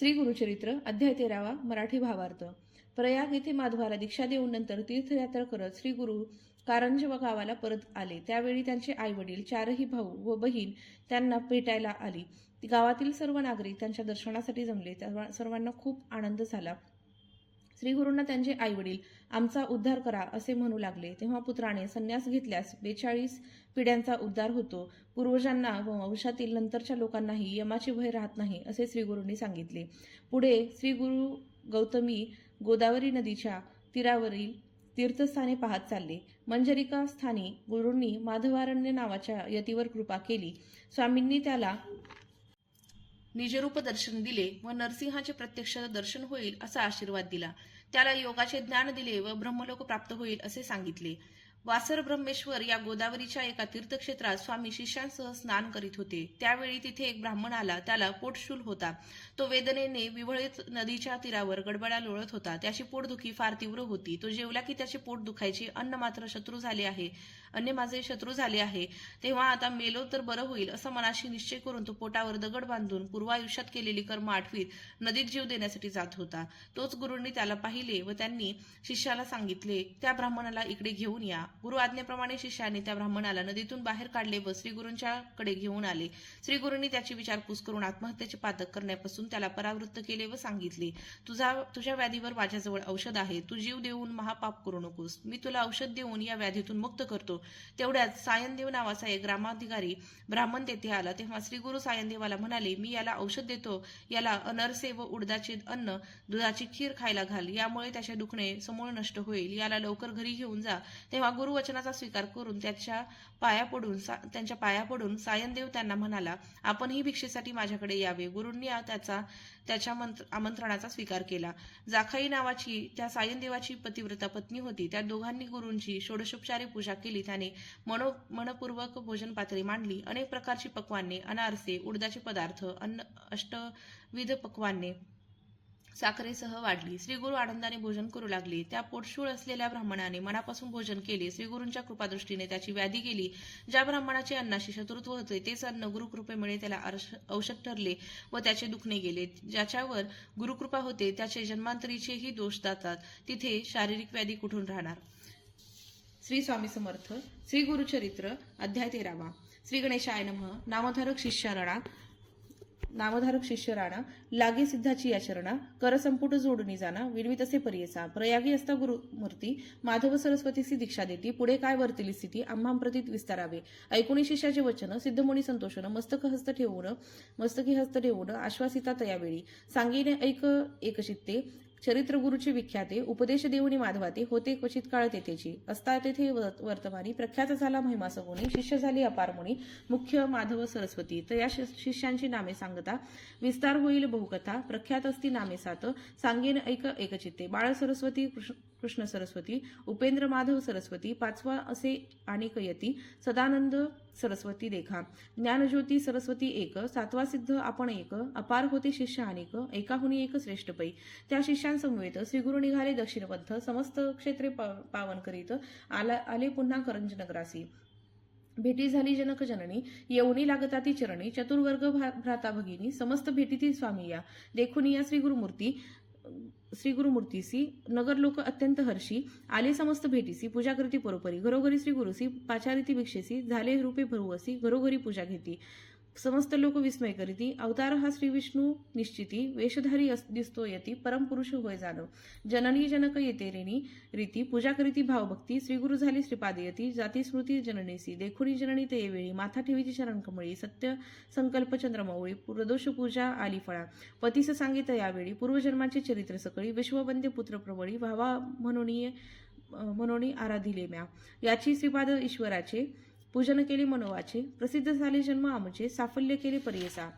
श्री गुरुचरित्र अध्याय तेरावा मराठी भावार्थ. प्रयाग येथे माधवाला दीक्षा देऊन नंतर तीर्थयात्रा करत श्री गुरु कारंज व गावाला परत आले. त्यावेळी त्यांचे आई वडील चारही भाऊ व बहीण त्यांना भेटायला आली. गावातील सर्व नागरिक त्यांच्या दर्शनासाठी जमले. त्या सर्वांना खूप आनंद झाला. श्रीगुरूंना त्यांचे आई वडील आमचा उद्धार करा असे म्हणू लागले. तेव्हा पुत्राने संन्यास घेतल्यास बेचाळीस पिढ्यांचा उद्धार होतो. पूर्वजांना व वंशातील नंतरच्या लोकांनाही यमाचे भय राहत नाही असे श्रीगुरूंनी सांगितले. पुढे श्री गुरु गौतमी गोदावरी नदीच्या तीरावरील तीर्थस्थाने पाहत चालले. मंजरिका स्थानी गुरूंनी माधवारण्य नावाच्या यतीवर कृपा केली. स्वामींनी त्याला निजरूप दर्शन दिले व नरसिंहाचे प्रत्यक्ष दर्शन होईल असा आशीर्वाद दिला. त्याला योगाचे ज्ञान दिले व ब्रह्मलोक प्राप्त होईल असे सांगितले. वासर ब्रह्मेश्वर या गोदावरीच्या एका तीर्थक्षेत्रात स्वामी शिष्यांसह स्नान करीत होते. त्यावेळी तिथे एक ब्राह्मण आला. त्याला पोटशूल होता. तो वेदनेने विवळीत नदीच्या तीरावर गडबडा लोळत होता. त्याची पोटदुखी फार तीव्र होती. तो जेवला की त्याचे पोट दुखायचे. अन्न मात्र शत्रू झाले आहे. अन्य माझे शत्रू झाले आहे. तेव्हा आता मेलो तर बरं होईल असं मनाशी निश्चय करून तो पोटावर दगड बांधून पूर्वायुष्यात केलेली कर्म आठवीत नदीत जीव देण्यासाठी जात होता. तोच गुरुंनी त्याला पाहिले व त्यांनी शिष्याला सांगितले त्या ब्राह्मणाला इकडे घेऊन या. गुरु आज्ञेप्रमाणे शिष्याने त्या ब्राह्मणाला नदीतून बाहेर काढले व श्रीगुरूंच्या कडे घेऊन आले. श्रीगुरूंनी त्याची विचारपूस करून आत्महत्येचे पातक करण्यापासून त्याला परावृत्त केले व सांगितले तुझा तुझ्या व्याधीवर माझ्याजवळ औषध आहे तू जीव देऊन महापाप करू नकोस. मी तुला औषध देऊन या व्याधीतून मुक्त करतो. तेवढ्यात सायनदेव नावाचा एक ग्रामाधिकारी ब्राह्मण तेथे आला. तेव्हा श्री गुरु सायनदेवाला म्हणाले मी याला औषध देतो. याला अनरसे व उडदाचे अन्न दुधाची खीर खायला घाल. यामुळे त्याचे दुखणे समूळ नष्ट होईल. याला लवकर घरी घेऊन जा. तेव्हा गुरुवचनाचा स्वीकार करून त्याच्या पाया पडून सा- त्यांच्या पाया पडून सायनदेव त्यांना म्हणाला आपणही भिक्षेसाठी माझ्याकडे यावे. गुरूंनी त्याचा त्याच्या मंत्र- आमंत्रणाचा स्वीकार केला. जाखाई नावाची त्या सायनदेवाची पतिव्रता पत्नी होती. त्या दोघांनी गुरूंची षोडशोपचारी पूजा केली. त्याने मनो मनपूर्वक भोजन पातळी मांडली. अनेक प्रकारची पक्वान्ने अनारसे उडदाचे पदार्थ अन्न अष्टविध पक्वान्ने साखरेसह वाढली. श्रीगुरु आनंदाने भोजन करू लागले. त्या पोटशूळ असलेल्या ब्राह्मणाने मनापासून भोजन केले. श्रीगुरूंच्या कृपादृष्टीने त्याची व्याधी गेली. ज्या ब्राह्मणाचे अन्नाशी शत्रुत्व होते तेच अन्न गुरुकृपेमुळे त्याला औषध ठरले व त्याचे दुखणे गेले. ज्याच्यावर गुरुकृपा होते त्याचे जन्मांतरीचेही दोष जातात. तिथे शारीरिक व्याधी कुठून राहणार? श्री स्वामी समर्थ श्री गुरुचरित्र अध्याय तेरावा. श्री गणेशाय नमः. नामधारक शिष्यारणा. नामधारक शिष्य राणा लागे सिद्धाची आचरणा कर संपुट जोडणी जाणा विणवीत असे पर्यसा प्रयागी असता गुरुमूर्ती माधव सरस्वतीसी दीक्षा देती पुढे काय वर्तिली स्थिती आम्हाप्रतीत विस्तारावे. ऐकुणी शिष्याचे वचन सिद्धमुनी संतोषण मस्तक हस्त ठेवून मस्तकी हस्त ठेवून आश्वासिता तयावेळी. सांगीने ऐक एकचित्ते चरित्रगुरूची विख्याते उपदेश देऊनी माधवाते होते क्वचित काळ तेथेची. असता तेथे व- वर्तमानी प्रख्यात झाला महिमा सगुणी शिष्य झाली अपारमुनी मुख्य माधव सरस्वती. तर या शि- शिष्यांची नामे सांगता विस्तार होईल बहुकथा प्रख्यात असती नामे सात सांगेन ऐक एकचित्ते. बाळ सरस्वती कृष्ण कृष्ण सरस्वती उपेंद्र माधव सरस्वती पाचवा असे अनेक यती सदानंद सरस्वती देखा ज्ञानज्योती सरस्वती एक सातवा सिद्ध आपण एक अपार होते शिष्य अनेक एकाहुनी एक श्रेष्ठ पै. त्या शिष्यांसमवेत श्रीगुरु निघाले दक्षिणपंथ समस्त क्षेत्रे पा- पावन करीत आला आले पुन्हा करंज नगरासी. भेटी झाली जनक जननी येऊनी लागता ती चरणी चतुर्वर्ग भा- भ्राता भगिनी समस्त भेटीतील स्वामी या. देखून या श्री गुरुमूर्ती श्री गुरुमूर्तीसी नगर लोक अत्यंत हर्षी आले समस्त भेटीसी पूजा करती परोपरी घरोघरी श्री गुरुसी पाचारिती भिक्षेसी झाले रूपे भरुवसी घरोघरी पूजा घेती. समस्त लोक विस्मय करीती अवतार हा श्री विष्णू निश्चिती वेशधारी अस- दिसतो यती परमपुरुष होय जाणव. जननी जनक येते रेणी रीती पूजा करीती भावभक्ती श्रीगुरु झाली श्रीपादयती जाती स्मृती जननीसी देखुनी जननी ते वेळी माथा ठेवीची शरण कमळी सत्य संकल्प चंद्रमौळी प्रदोष पूजा आली फळा. पतीस सांगित यावेळी पूर्वजन्माचे चरित्र सकळी विश्ववंद्य पुत्र प्रबळी व्हावा म्हणून म्हणून आराधिले म्या. याची श्रीपाद ईश्वराचे पूजन केले मनोवाचे प्रसिद्ध झाले जन्म आमचे साफल्य केले पर्यसा.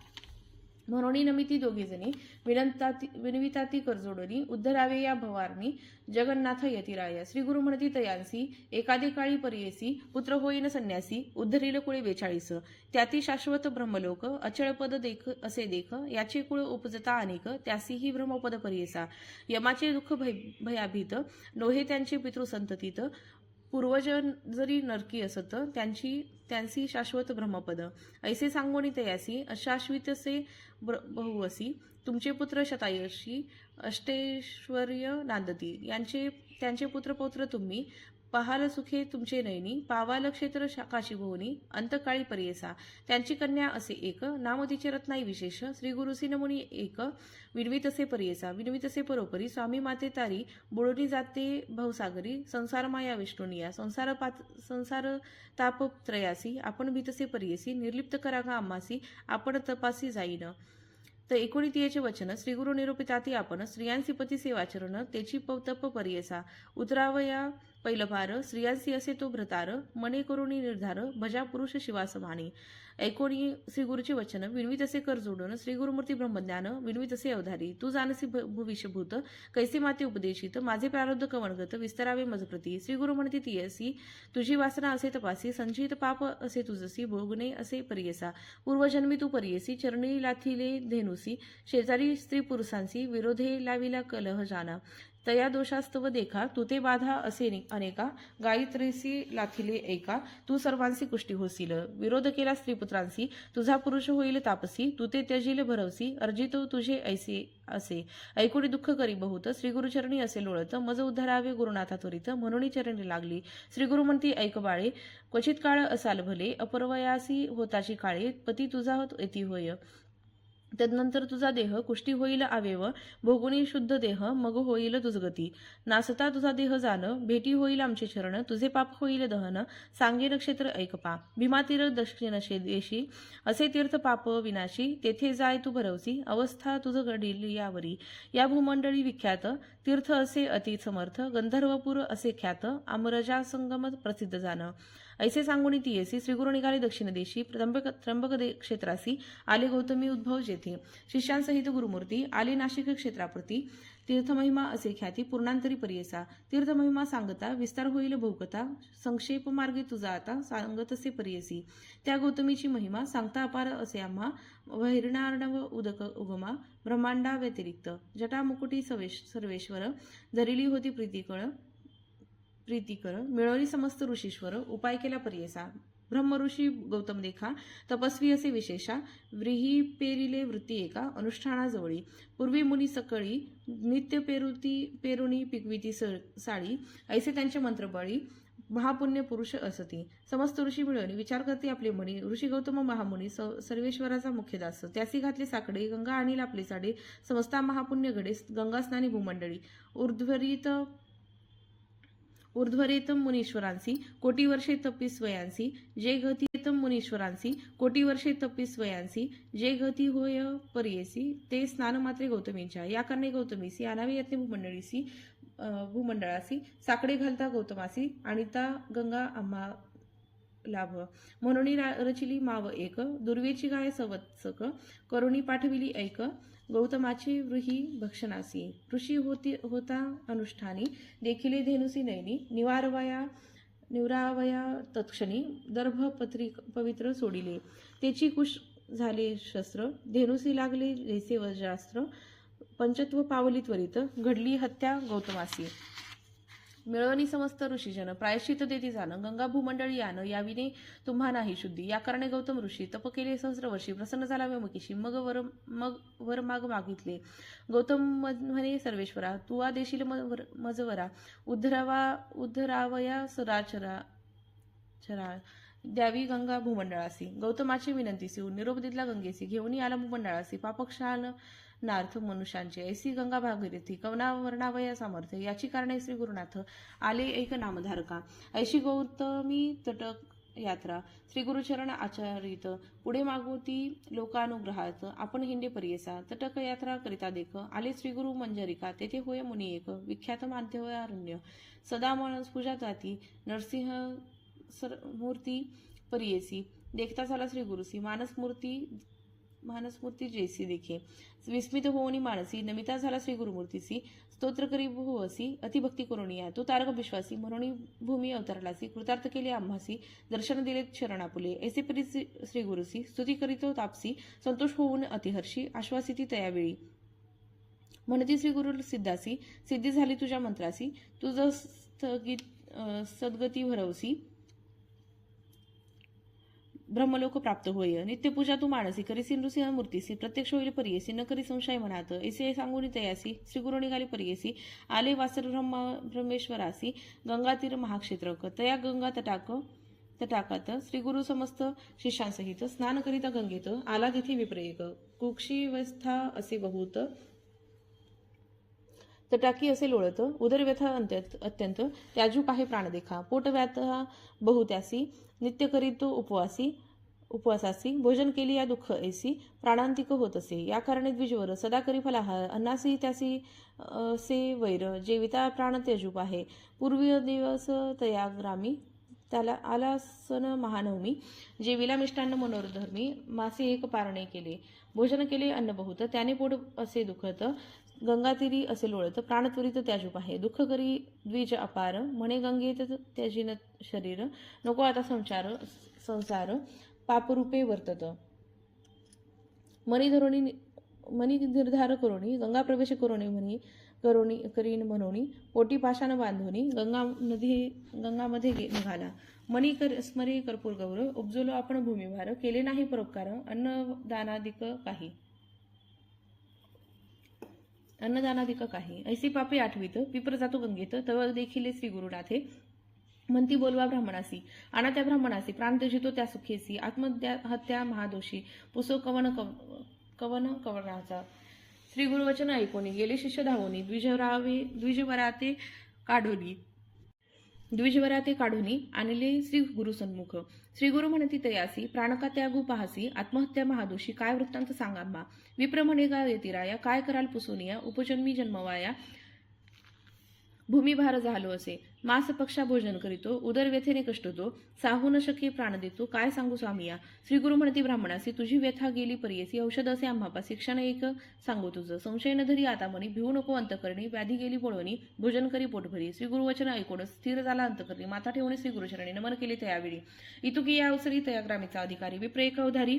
म्हणून नमिती दोघेजणी विनंताती विनविताती करजोडणी उद्धरावे या भवारणी जगन्नाथ यतिराया श्री गुरु म्हणती तयांसी एकादे काळी पर्येसी पुत्र होईन संन्यासी उद्धरील कुळे बेचाळीस. त्याती शाश्वत ब्रह्मलोक अचळपद देख असे देख याचे कुळ उपजता अनेक त्यासीही ब्रह्मपद पर्येसा. यमाचे दुःख भय भयाभीत नोहे त्यांचे पितृसंततीत पूर्वजन जरी नरकी असत त्यांची त्यांची शाश्वत ब्रह्मपद. ऐसे सांगोणी तयासी अशाश्वितसे बहुवसी तुमचे पुत्र शतायशी अष्टेश्वर्य नांदती. यांचे त्यांचे पुत्र पौत्र तुम्ही पहाल सुखे तुमचे नयनी पावाल क्षेत्र शा- काशीभुवनी अंतकाळी परियसा. त्यांची कन्या असे एक नाम रत्नाई विशेष श्री गुरुसी नमुनी एक विणवितसे परियसा. विणवितसे परोपरी स्वामी माते तारी बुडोनी जाते भवसागरी संसार माया विष्णुनिया संसार पात संसार ताप त्रयासी आपण भीतसे परियसी निर्लिप्त करागा आम्हासी आपण तपासी जाईन. तर एकोणीतीयेचे वचन श्रीगुरु निरूपिताती आपण स्त्रियांसी पती सेवाचरण त्याची तप परियसा. उतरावया पैलभार स्त्रियांसी असे तो भ्रतार मने करुणी निर्धार भजा पुरुष शिवासमानी. ऐकोणी श्रीगुरुचे वचन विणवीत असे कर जोडून श्रीगुरुमूर्ती ब्रह्मज्ञान विणवीत असे अवधारी. तू जानसी भ- भविष्यभूत कैसे माते उपदेशित माझे प्रारब्ध कवणगत विस्तारावे मजप्रती. श्रीगुरु म्हणती तियसी तुझी वासना असे तपासी संचित पाप असे तुझसी भोगणे असे परियसा. पूर्वजन्मी तू परियसी चरणी लाथिले धेनुसी शेजारी स्त्री पुरुषांसी विरोधे लाविला कलह जाना. तया दोषास्तव देखा तू ते बाधा असे अनेका गायत्रीसी लाथिले एका तू सर्वांसी कुष्टी होसील. विरोध केला स्त्रीपुत्रांसी तुझा पुरुष होईल तापसी तू ते त्यजील भरवसी अर्जितो तुझे ऐसे असे. ऐकुडी दुःख करी बहुत श्री गुरुचरणी असे लोळत मज उद्धरावे गुरुनाथा त्वरित म्हणून चरणी लागली. श्रीगुरु म्हणती ऐक बाळे क्वचित काळ असाल भले अपरवयासी होताची काळे पती तुझा होत येती होय. तदनंतर तुझा देह कुष्टी होईल आवेव भोगुणी शुद्ध देह मग होईल तुझगती नासता तुझा देह जाण भेटी होईल आमचे चरण तुझे पाप होईल दहन सांगे नक्षत्र ऐकपा. भीमातीर दक्षिणशे देशी असे तीर्थ पाप विनाशी तेथे जाय तू भरवसी अवस्था तुझ घडील यावरी. या भूमंडळी विख्यात तीर्थ असे अति समर्थ गंधर्वपूर असे ख्यात आमरजा संगम प्रसिद्ध जाण. ऐसे सांगून तीयसी श्रीगुरु निघाले दक्षिण देशी त्र्यंबक त्र्यंबक क्षेत्रासी आले गौतमी उद्भव जेथे शिष्यांसहित गुरुमूर्ती आले नाशिक क्षेत्राप्रती तीर्थमहिमा असे ख्याती पूर्णांतरी परियसा तीर्थमहिमा सांगता विस्तार होईल बहुकथा संक्षेप मार्गे तुझा आता सांगतसे परियसी. त्या गौतमीची महिमा सांगता अपार असे आम्हा वैरणार्णव उदक उगमा ब्रह्मांडा व्यतिरिक्त जटा मुकुटी सवेश सर्वेश्वर धरिली होती प्रीतिकळ प्रीतिकर मिळवली समस्त ऋषीश्वर उपाय केला पर्यसा. ब्रह्मऋषी गौतम देखा तपस्वी असे विशेषा व्रीही पेरिले वृत्ती एका अनुष्ठानाजवळी. पूर्वी मुनी सकळी नित्य पेरुती पेरुणी पिकविती स- साळी ऐसे त्यांचे मंत्रबळी महापुण्य पुरुष असती. समस्त ऋषी मिळवणी विचार करते आपले म्हणी ऋषी गौतम महामुनी स- सर्वेश्वराचा मुख्य दास. त्यासी घातले साकडे गंगा आणि लापले साडे समस्ता महापुण्य घडे गंगास्नानी भूमंडळी. उर्ध्वरित ऊर्ध्वरेतम मुनीश्वरांसी कोटी वर्षे तपिस्वयांसी जे गतीतम मुनीश्वरांसी कोटी वर्षे तपिस्वयांसी जे गती होय परियेसी ते स्नान मात्रे गौतमींच्या या कारणे गौतमीसी आनावे यत्ने भूमंडळीसी अं, भूमंडळासी साकडे घालता गौतमासी आणि ता गंगा आम्हा लाभ. म्हणून रचिली माव एक दुर्वेची गाय सवत्सक करुणी पाठविली ऐक गौतमाची वृही भक्षणासी. ऋषी होती होता अनुष्ठानी. देखिले धेनुसी नैनी निवारवया निवरावया तत्क्षणी दर्भ पत्री पवित्र सोडिले. तेची कुश झाले शस्त्र. धेनुसी लागले जैसे वज्रास्त्र. पंचत्व पावली त्वरित. घडली हत्या गौतमासी. मिळवणी समस्त ऋषीजन. प्रायश्चित देती जाणं गंगा भूमंडळी यानं याविने तुम्हा नाही शुद्धी. या कारणे गौतम ऋषी तप केले सहस्र वर्षी प्रसन्न झाला व्यमुकीशी मग वर मग वर माग मागितले. गौतम म्हणे सर्वेश्वरा तू देशील मजवरा. उद्धरावा उद्धरावया सराचरा चरा द्यावी गंगा भूमंडळासी. गौतमाची विनंतीसी निरोप दिला गंगेसी. घेऊन आला भूमंडळासी. पापक्षान नार्थ मनुष्यांचे. ऐसी गंगा भागीरथी कवना वर्णावया सामर्थ्य याची कारणे श्री गुरुनाथ आले एक नामधारका. ऐशी गौतमी तटक यात्रा. श्री गुरुचरण आचारित. पुढे मागवती लोकानुग्रहात आपण हिंडे परियसा. तटक यात्रा करिता देख. आले श्री गुरु मंजरिका. तेथे होय मुनी एक. विख्यात माध्यवारण्य सदा माणस पूजा जाती. नरसिंह सर मूर्ती परियसी. देखता झाला श्री गुरुसी. मानस मूर्ती मानसमूर्ती जैसी देखे विस्मित होऊनी मानसी नमिता झाला श्री गुरुमूर्तीसी स्तोत्र करी भुवसी अतिभक्ती करुणिया तो तारक विश्वासी म्हणून भूमी अवतरलासी कृतार्थ केले आम्हासी दर्शन दिले शरणापुले. ऐसे परी श्री श्री गुरुसी स्तुती करीतो तापसी संतोष होऊन अतिहर्षी आश्वासिती तयावेळी. म्हणती श्री गुरु सिद्धासी सिद्धी झाली तुझ्या मंत्रासी तुझं स्थगित सद्गती भरवसी ब्रह्मलोक प्राप्त होय. नित्यपूजा तू मानसी करीसी नृसिंह मूर्तीसी प्रत्यक्ष होईल परियसी न करी संशय म्हणात ऐसे सांगून तयासी श्री गुरु निघाली परियसी आले वासर ब्रह्मा ब्रह्मेश्वरासी गंगातीर महाक्षेत्रक. तया गंगा तटाक तटाकात श्री गुरु समस्त शिष्यांसहित स्नान करीता गंगेत. आला तिथे विप्रयक. कुक्षी व्यवस्था असे बहुत तर टाकी असे लोळतं उदरव्यथा अंत्यत अत्यंत. त्याजूक आहे प्राणदेखा. पोटव्याथा बहुत्यासी नित्य करीतो उपवासी उपवासासी भोजन केली या दुःख ऐसी प्राणांतिक होत असे. या कारणे द्विजवर सदा करी फलाहार अन्नासी त्यासी असे वैर जेविता प्राण त्यजूप आहे. पूर्वी दिवस तया ग्रामी त्याला आलासन महानवमी जेविला मिष्टान्न मनोरधर्मी मासे एक पारणे केले. भोजन केले अन्न बहुत त्याने पोट असे दुखत गंगातीरी असे लोळत प्राणत्वरित त्याजूप आहे दुःख करी द्विज अपार. म्हणे गंगेत त्याजीन शरीर. नको आता संचार संसार. पापरूपे वर्तत. मनी धरोणी मनी निर्धार करोणी गंगा प्रवेश करोणी म्हणी करोणी करीन म्हणोणी पोटी पाशानं बांधोनी गंगा नदी गंगामध्ये गे- निघाला. मणी कर स्मरे कर्पूर गौर उपजलो आपण भूमिभार केले नाही परोपकार अन्नदानादिक काही. अन्नदानादिक काही. ऐसी पापे आठवीत पिपर जातो गंगेत तव देखील श्री गुरुनाथे. म्हणती बोलवा ब्राह्मणासी. आणा त्या ब्राह्मणासी. प्राण जितो त्या सुखेसी. आत्महत्या हत्या महादोषी. पुसो कवन कव- कवन कवनाचा. श्री गुरुवचन ऐकोनी. गेले शिष्य धावोनी. द्विजरावे द्विजवराते काढोनी द्विजवरा ते काढूनी आणले श्री गुरु सन्मुख. श्री गुरु म्हणती तयासी प्राणका त्यागू पाहसी आत्महत्या महादोषी काय वृत्तांत सांगांबा विप्रमणे गा येतिराया काय कराल पुसोनिया? उपजन्मी जन्मवाया भूमिभार झालो असे. मास पक्षा भोजन करीतो उदर व्यथेने कष्टतो साहू न शके प्राण देतो. काय सांगू स्वामिया श्री गुरु म्हणते ब्राह्मणासी तुझी व्यथा गेली परियसी. औषध असे आम्हापा शिक्षण एक सांगू तुझं. संशय न धरी आता म्हणी भिवू नको अंतकरणी. व्याधी गेली पळवणी भोजन करी पोटभरी. श्री गुरुवचन ऐकून स्थिर झाला अंतकरणी. माथा ठेवणे श्री गुरुचरणी. नमन केले त्यावेळी. इतुकी या अवसरी तया ग्रामीचा अधिकारी. विप्रेक अवधारी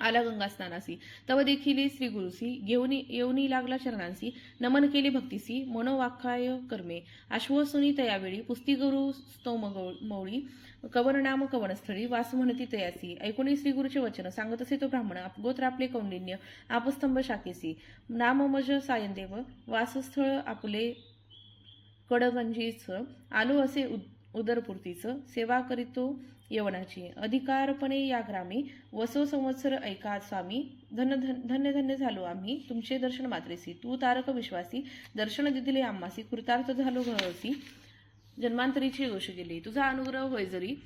आला गंगा स्नानासी तव देखील श्री गुरुसी घेऊनी येऊनी लागला चरणांसी नमन केले भक्तीसी मनोवाखाय कर्मे. आश्वसुनी तयावेळी पुस्ती गुरु स्तोम मौळी कवन नाम कवनस्थळी वास म्हणती तयासी. ऐकुणी श्री गुरुचे वचन सांगत असे तो ब्राह्मण गोत्र आपले कौंडिन्य आपस्तंभ शाखेसी. नाम मज सायनदेव वासस्थळ आपले कडगंजीच आलो असे उद- उदरपूर्तीचं सेवा करीतो यवनाची. अधिकारपणे या ग्रामी वसो संवत्सर ऐका स्वामी. धन धन धन्य धन्य झालो आम्ही. तुमचे दर्शन मात्रेसी. तू तारक विश्वासी. दर्शन दिदिले आम्हासी कृतार्थ झालो घळसी जन्मांतरीची गोष केली. तुझा अनुग्रह होय जरी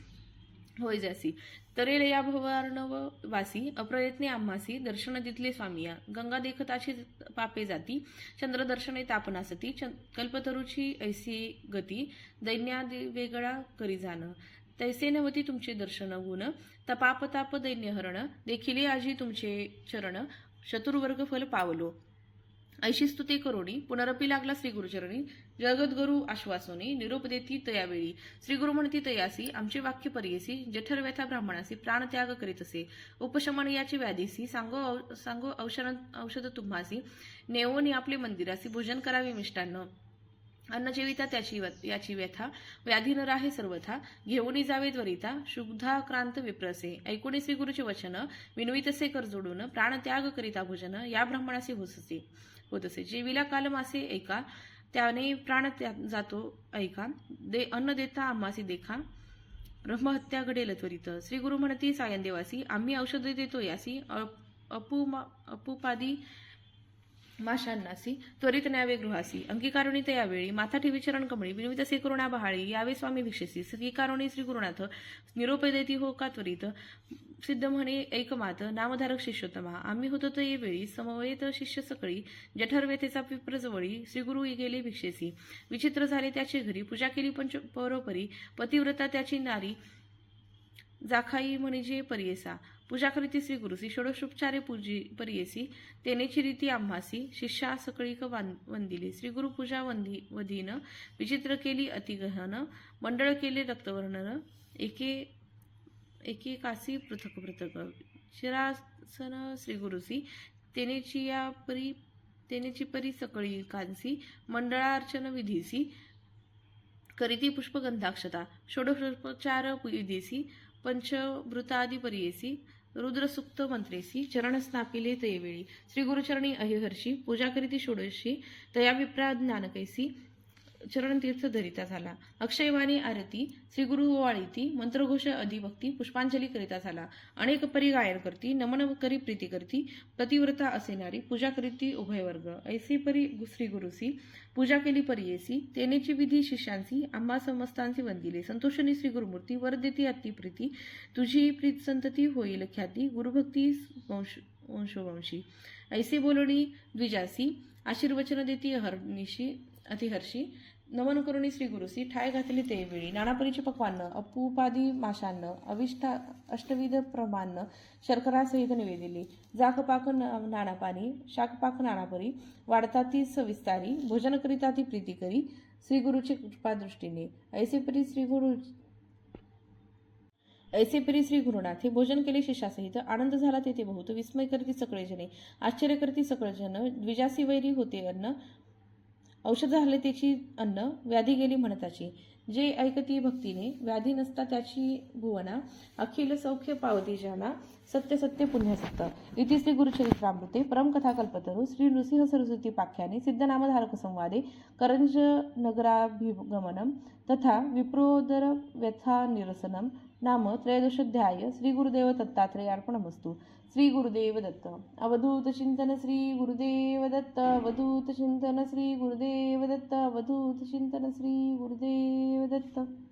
होय जासी तरेल या भवार्णव वासी. अप्रयत्ने आम्हासी दर्शन दितले स्वामिया गंगा देखताची पापे जाती. चंद्र दर्शने तापनासती. चं- कल्पतरूची ऐसी गती. दैन्या वेगळा करी जाणं. तैसे नवती तुमचे दर्शन गुण तपापताप दैन्यहरण देखिले आजी तुमचे चरण चतुर्वर्ग फल पावलो. ऐशी स्तुते करोणी पुनरपी लागला श्री गुरुचरणी जगद्गुरु आश्वासोनी निरोप देती तयावेळी. श्री गुरु म्हणती तयासी आमचे वाक्य परियसी जठर व्यथा ब्राह्मणासी प्राणत्याग करीत असे उपशमन याची व्याधीसी सांगो सांगो औषध औषध तुम्हासी नेवोनी आपले मंदिरासी भोजन करावे मिष्टान्न. अन्न जेविता त्याची याची व्यथा व्याधी न राहे सर्वथा घेऊन जावे त्वरिता शुद्धा क्रांत विप्रसे. ऐकोणीसवी श्री गुरुचे वचन विनवितसे कर जोडून प्राण त्याग करिता भोजन या ब्राह्मणासी होससे. होत असे जेविला कालमासे ऐका त्याने प्राण जातो ऐका. दे अन्न देता आम्हासी देखा. ब्रह्महत्या घडेल त्वरित. श्री गुरु म्हणती सायन देवासी आम्ही औषध देतो यासी. अप- अपुमा अपुपादी माशांनासी त्वरित न्यावे गृहासी. अंगीकारुणी यावेळी माथा ठेवी चरण कमळी विनवित से करुणा बहाळी. यावे स्वामी भिक्षेसी. स्वीकारुणी श्री गुरुनाथ निरोप देती हो का त्वरित? सिद्ध म्हणे एकमात नामधारक शिष्योत्तमा. आम्ही होतो तर ये वेळी समवेत शिष्य सकळी. जठरवेतेचा पिप्रजवळी जवळी. श्रीगुरु गेले भिक्षेसी. विचित्र झाले त्याची घरी. पूजा केली पंच परोपरी. पतिव्रता त्याची नारी. जाखाई म्हणजे परियेसा. पूजा करीती श्री गुरुसी षोडशोपचारे पूजी परियसी तेनेची रीती आम्हासी शिष्या सकळीक वंदिली श्री गुरु पूजा वंदी वधीन विचित्र केली अतिगहन मंडळ केले रक्तवर्णन एके एकेकासी पृथक पृथक. शिरासन श्री गुरुसी तेनेची या परी तेनेची परी सकळी कांसी मंडळार्चन विधीसी करीती पुष्पगंधाक्षता षोडशोपचार विदेसी पंचवृतादी परियेसी रुद्रसुक्त मंत्रेसी चरण स्नापिले तयवेळी. श्री गुरुचरणी अहिहर्षी पूजा करीती षोडशी तया विप्रा ज्ञानकैसी चरण तीर्थ धरिता झाला. अक्षयवाणी आरती श्री गुरुवाळीती मंत्रघोष अधिभक्ती पुष्पांजली करिता झाला. अनेक परी गायन करती नमन करी प्रीती करती प्रतिव्रता असेनारी पूजा करीती उभय वर्ग. ऐसी परी श्री गुरुसी पूजा केली परियेसी तेनेची विधी शिष्यांसी आम्हा समस्तांसी वंदिले. संतोषणी श्री गुरुमूर्ती वर देती अति प्रीती तुझी प्रीत संतती होईल ख्याती गुरुभक्ती वंश वंशोवंशी. ऐसी बोलणी द्विजासी आशीर्वचन देती हरनिशी अतिहर्षी नमन करुणी श्री गुरुसी ठाय घातली ते वेळी नानापरीचे पक्वान्न अपूपादी माशान्न अविष्ठा अष्टविध प्रमान्न शर्करासहित निवेदिली जाकपाक नानापानी शाकपाक नानापरी वाढता ती सविस्तारी भोजन करिता ती प्रीती करी श्री गुरुची कृपादृष्टीने. ऐसे परी श्री गुरु ऐसे परी श्री गुरुनाथ हे भोजन केले शिष्यासहित आनंद झाला तेथे बहुत विस्मय करती सकळेजने आश्चर्य करती सकळजन द्विजासी वैरी होते अन्न औषध झाले त्याची अन्न व्याधी गेली म्हणताची जे ऐकती भक्तीने व्याधी नसता त्याची भुवना अखिल सौख्य पावती ज्याला सत्य सत्य पुण्यसत्त इति श्री गुरुचरित्रामृते परमकथा कल्पतरू श्री नृसिंह सरस्वती पाख्याने सिद्धनामधारक संवादे करंज नगराभिगमनम तथा विप्रोदर व्यथा निरसनम नाम त्रयोदशोध्याय श्री गुरुदेव दत्तात्रेयार्पणमस्तु श्री गुरुदेव दत्त. अवधूत चिंतन श्री गुरुदेव दत्त. अवधूत चिंतन श्री गुरुदेव दत्त. अवधूत चिंतन श्री गुरुदेव दत्त.